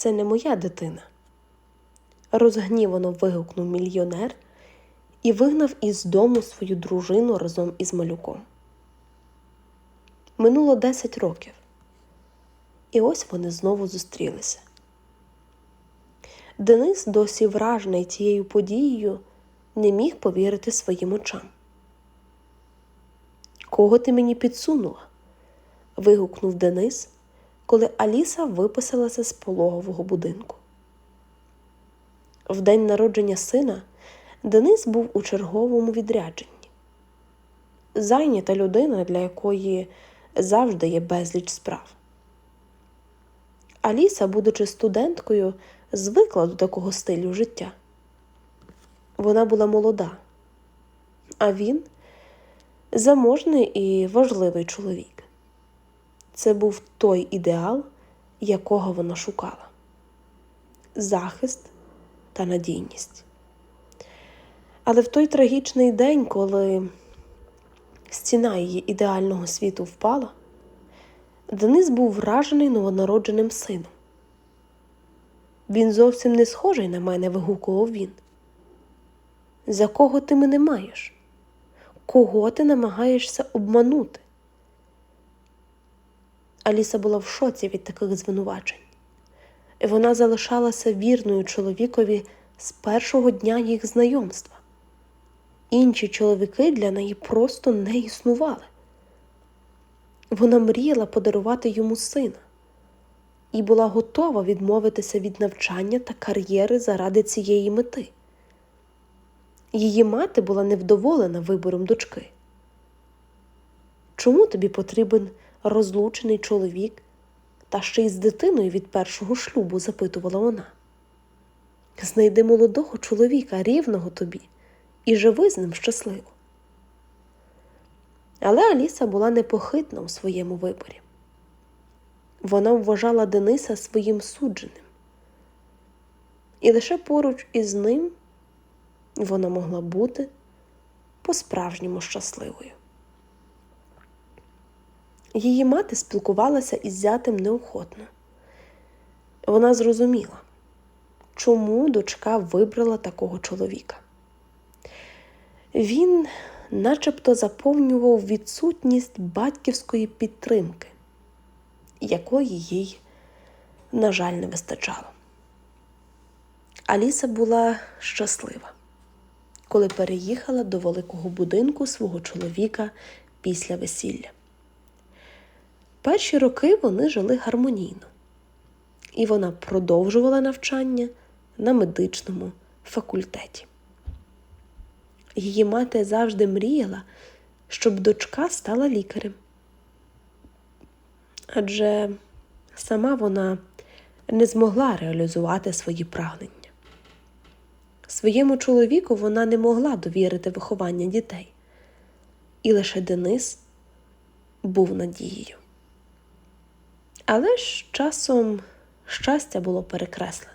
це не моя дитина. Розгнівано вигукнув мільйонер і вигнав із дому свою дружину разом із малюком. Минуло 10 років, і ось вони знову зустрілися. Денис, досі вражений цією подією, не міг повірити своїм очам. Кого ти мені підсунула? вигукнув Денис, коли Аліса виписалася з пологового будинку. В день народження сина Денис був у черговому відрядженні. Зайнята людина, для якої завжди є безліч справ. Аліса, будучи студенткою, звикла до такого стилю життя. Вона була молода, а він заможний і важливий чоловік. Це був той ідеал, якого вона шукала захист та надійність. Але в той трагічний день, коли стіна її ідеального світу впала, Денис був вражений новонародженим сином. Він зовсім не схожий на мене, вигукував він. За кого ти мене маєш? Кого ти намагаєшся обманути? Аліса була в шоці від таких звинувачень, і вона залишалася вірною чоловікові з першого дня їх знайомства. Інші чоловіки для неї просто не існували. Вона мріяла подарувати йому сина і була готова відмовитися від навчання та кар'єри заради цієї мети. Її мати була невдоволена вибором дочки. Чому тобі потрібен розлучений чоловік та ще й з дитиною від першого шлюбу? запитувала вона. Знайди молодого чоловіка, рівного тобі, і живи з ним щасливо. Але Аліса була непохитна у своєму виборі. Вона вважала Дениса своїм судженим, і лише поруч із ним вона могла бути по-справжньому щасливою. Її мати спілкувалася із зятем неохотно. Вона зрозуміла, чому дочка вибрала такого чоловіка. Він начебто заповнював відсутність батьківської підтримки, якої їй, на жаль, не вистачало. Аліса була щаслива, коли переїхала до великого будинку свого чоловіка після весілля. Перші роки вони жили гармонійно, і вона продовжувала навчання на медичному факультеті. Її мати завжди мріяла, щоб дочка стала лікарем. Адже сама вона не змогла реалізувати свої прагнення. Своєму чоловіку вона не могла довірити виховання дітей, і лише Денис був надією. Але ж часом щастя було перекреслене.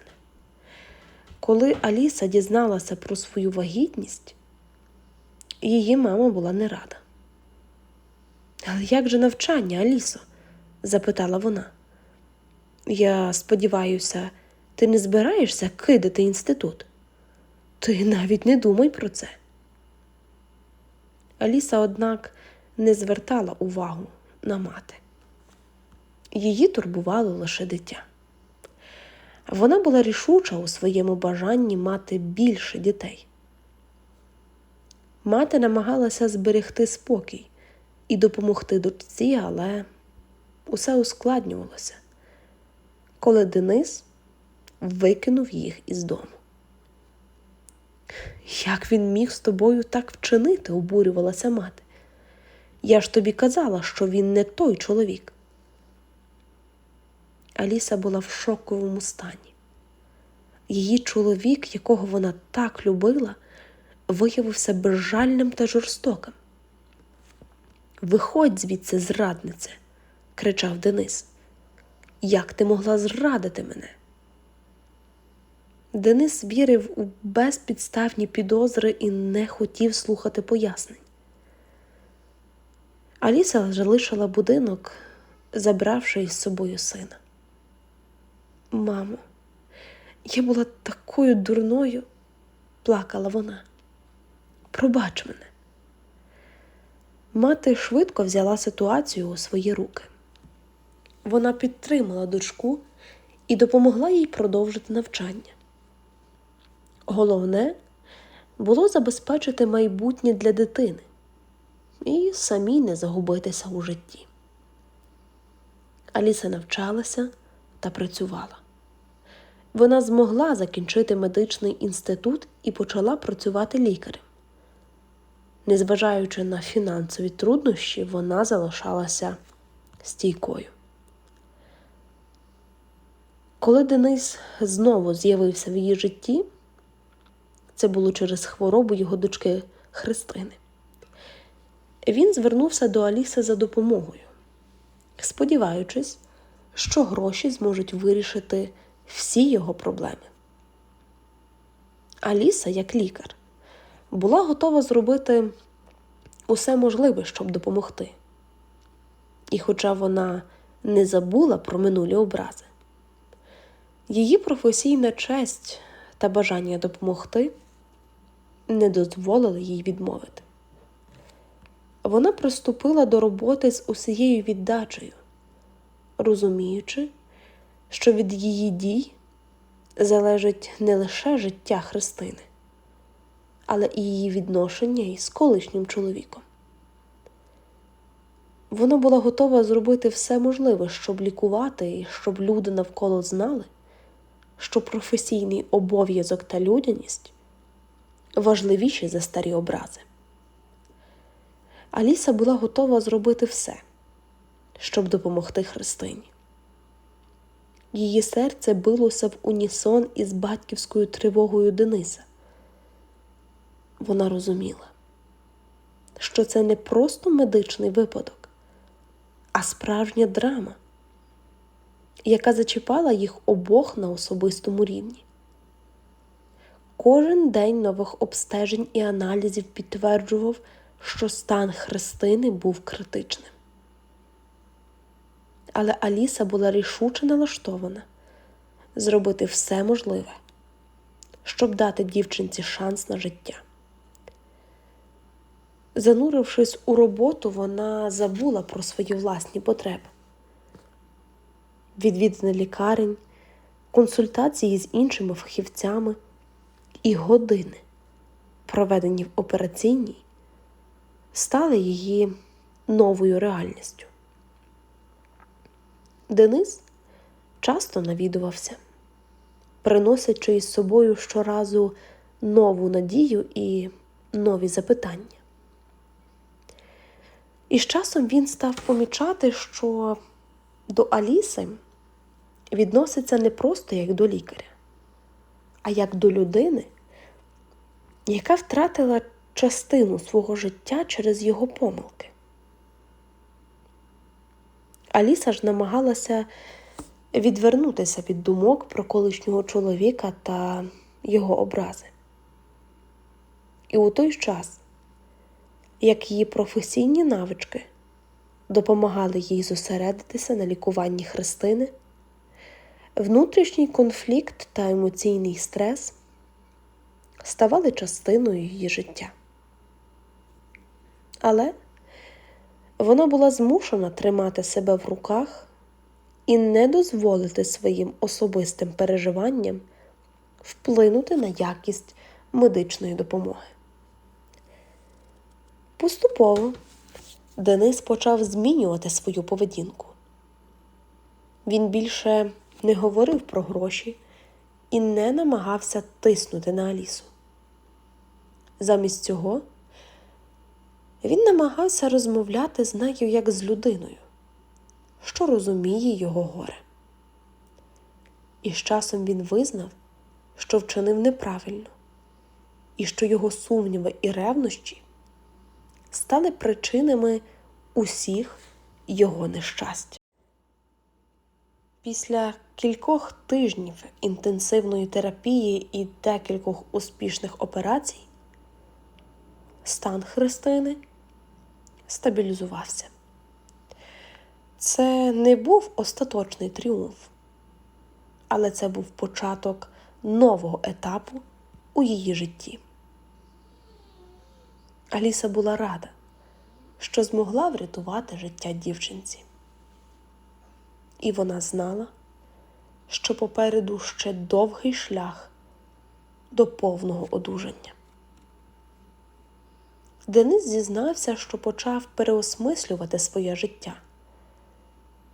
Коли Аліса дізналася про свою вагітність, її мама була не рада. Але як же навчання, Алісо? запитала вона. Я сподіваюся, ти не збираєшся кидати інститут? Ти навіть не думай про це. Аліса, однак, не звертала увагу на мати. Її турбувало лише дитя. Вона була рішуча у своєму бажанні мати більше дітей. Мати намагалася зберегти спокій і допомогти дочці, але усе ускладнювалося, коли Денис викинув їх із дому. Як він міг з тобою так вчинити, обурювалася мати. Я ж тобі казала, що він не той чоловік. Аліса була в шоковому стані. Її чоловік, якого вона так любила, виявився безжальним та жорстоким. Виходь звідси, зраднице, кричав Денис. Як ти могла зрадити мене? Денис вірив у безпідставні підозри і не хотів слухати пояснень. Аліса залишила будинок, забравши із собою сина. Мамо, Я була такою дурною, плакала вона. Пробач мене. Мати швидко взяла ситуацію у свої руки. Вона підтримала дочку і допомогла їй продовжити навчання. Головне було забезпечити майбутнє для дитини і самій не загубитися у житті. Аліса навчалася та працювала. Вона змогла закінчити медичний інститут і почала працювати лікарем. Незважаючи на фінансові труднощі, вона залишалася стійкою. Коли Денис знову з'явився в її житті, це було через хворобу його дочки Христини. Він звернувся до Аліси за допомогою, сподіваючись, що гроші зможуть вирішити всі його проблеми. Аліса, як лікар, була готова зробити усе можливе, щоб допомогти. І хоча вона не забула про минулі образи, її професійна честь та бажання допомогти не дозволили їй відмовити. Вона приступила до роботи з усією віддачею, розуміючи, що від її дій залежить не лише життя Христини, але і її відношення із колишнім чоловіком. Вона була готова зробити все можливе, щоб лікувати і щоб люди навколо знали, що професійний обов'язок та людяність важливіші за старі образи. Аліса була готова зробити все, щоб допомогти Христині. Її серце билося в унісон із батьківською тривогою Дениса. Вона розуміла, що це не просто медичний випадок, а справжня драма, яка зачіпала їх обох на особистому рівні. Кожен день нових обстежень і аналізів підтверджував, що стан Христини був критичним. Але Аліса була рішуче налаштована зробити все можливе, щоб дати дівчинці шанс на життя. Занурившись у роботу, вона забула про свої власні потреби. Відвідини лікарень, консультації з іншими фахівцями і години, проведені в операційній, стали її новою реальністю. Денис часто навідувався, приносячи із собою щоразу нову надію і нові запитання. І з часом він став помічати, що до Аліси відноситься не просто як до лікаря, а як до людини, яка втратила частину свого життя через його помилки. Аліса ж намагалася відвернутися від думок про колишнього чоловіка та його образи. І у той час, як її професійні навички допомагали їй зосередитися на лікуванні Христини, внутрішній конфлікт та емоційний стрес ставали частиною її життя. Але вона була змушена тримати себе в руках і не дозволити своїм особистим переживанням вплинути на якість медичної допомоги. Поступово Денис почав змінювати свою поведінку. Він більше не говорив про гроші і не намагався тиснути на Алісу. Замість цього він намагався розмовляти з нею як з людиною, що розуміє його горе. І з часом він визнав, що вчинив неправильно, і що його сумніви і ревнощі стали причинами усіх його нещастя. Після кількох тижнів інтенсивної терапії і декількох успішних операцій стан Христини стабілізувався. Це не був остаточний тріумф, але це був початок нового етапу у її житті. Аліса була рада, що змогла врятувати життя дівчинці. І вона знала, що попереду ще довгий шлях до повного одужання. Денис зізнався, що почав переосмислювати своє життя,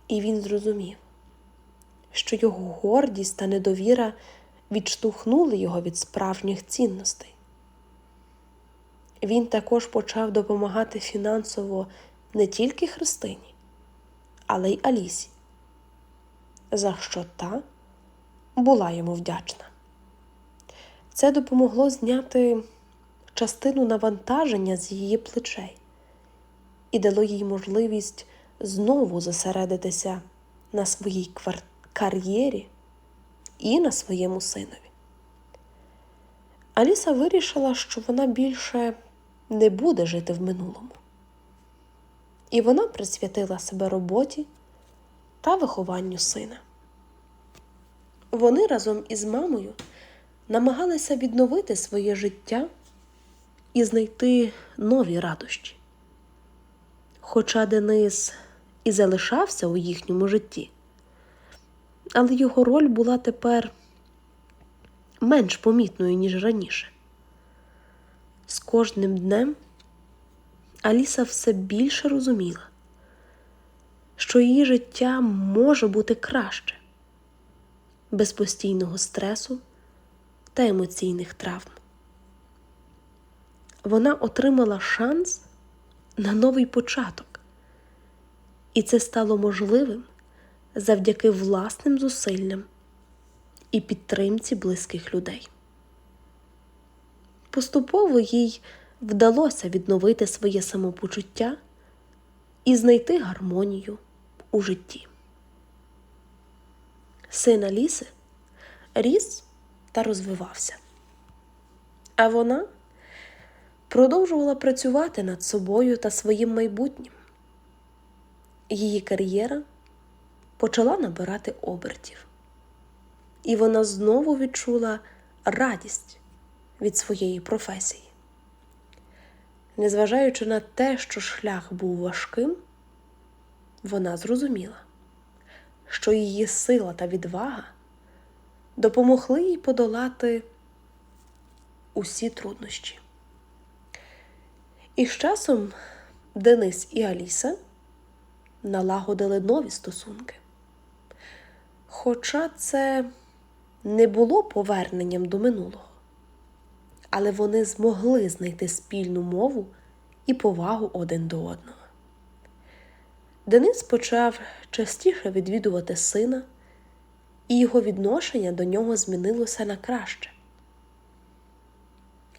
і він зрозумів, що його гордість та недовіра відштовхнули його від справжніх цінностей. Він також почав допомагати фінансово не тільки Христині, але й Алісі, за що та була йому вдячна. Це допомогло зняти частину навантаження з її плечей і дало їй можливість знову зосередитися на своїй квар... кар'єрі і на своєму синові. Аліса вирішила, що вона більше не буде жити в минулому. І вона присвятила себе роботі та вихованню сина. Вони разом із мамою намагалися відновити своє життя і знайти нові радощі. Хоча Денис і залишався у їхньому житті, але його роль була тепер менш помітною, ніж раніше. З кожним днем Аліса все більше розуміла, що її життя може бути краще без постійного стресу та емоційних травм. Вона отримала шанс на новий початок, і це стало можливим завдяки власним зусиллям і підтримці близьких людей. Поступово їй вдалося відновити своє самопочуття і знайти гармонію у житті. Син Аліси ріс та розвивався, а вона продовжувала працювати над собою та своїм майбутнім. Її кар'єра почала набирати обертів, і вона знову відчула радість від своєї професії. Незважаючи на те, що шлях був важким, вона зрозуміла, що її сила та відвага допомогли їй подолати усі труднощі. І з часом Денис і Аліса налагодили нові стосунки. Хоча це не було поверненням до минулого, але вони змогли знайти спільну мову і повагу один до одного. Денис почав частіше відвідувати сина, і його відношення до нього змінилося на краще.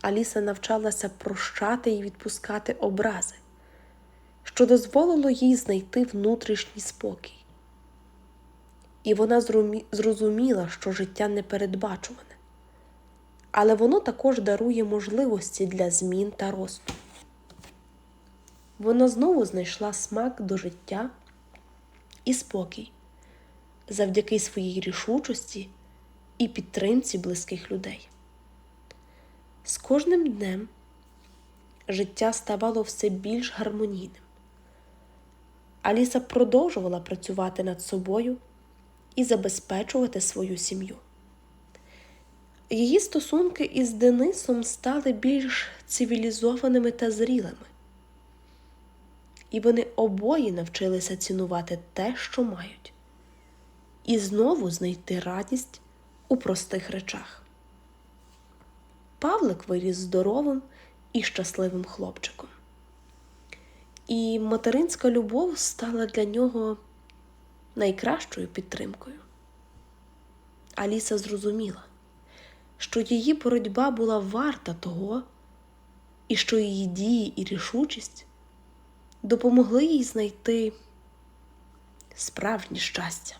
Аліса навчалася прощати і відпускати образи, що дозволило їй знайти внутрішній спокій. І вона зрозуміла, що життя непередбачуване, але воно також дарує можливості для змін та росту. Вона знову знайшла смак до життя і спокій завдяки своїй рішучості і підтримці близьких людей. З кожним днем життя ставало все більш гармонійним. Аліса продовжувала працювати над собою і забезпечувати свою сім'ю. Її стосунки із Денисом стали більш цивілізованими та зрілими, і вони обоє навчилися цінувати те, що мають, і знову знайти радість у простих речах. Павлик виріс здоровим і щасливим хлопчиком. І материнська любов стала для нього найкращою підтримкою. Аліса зрозуміла, що її боротьба була варта того, і що її дії і рішучість допомогли їй знайти справжнє щастя.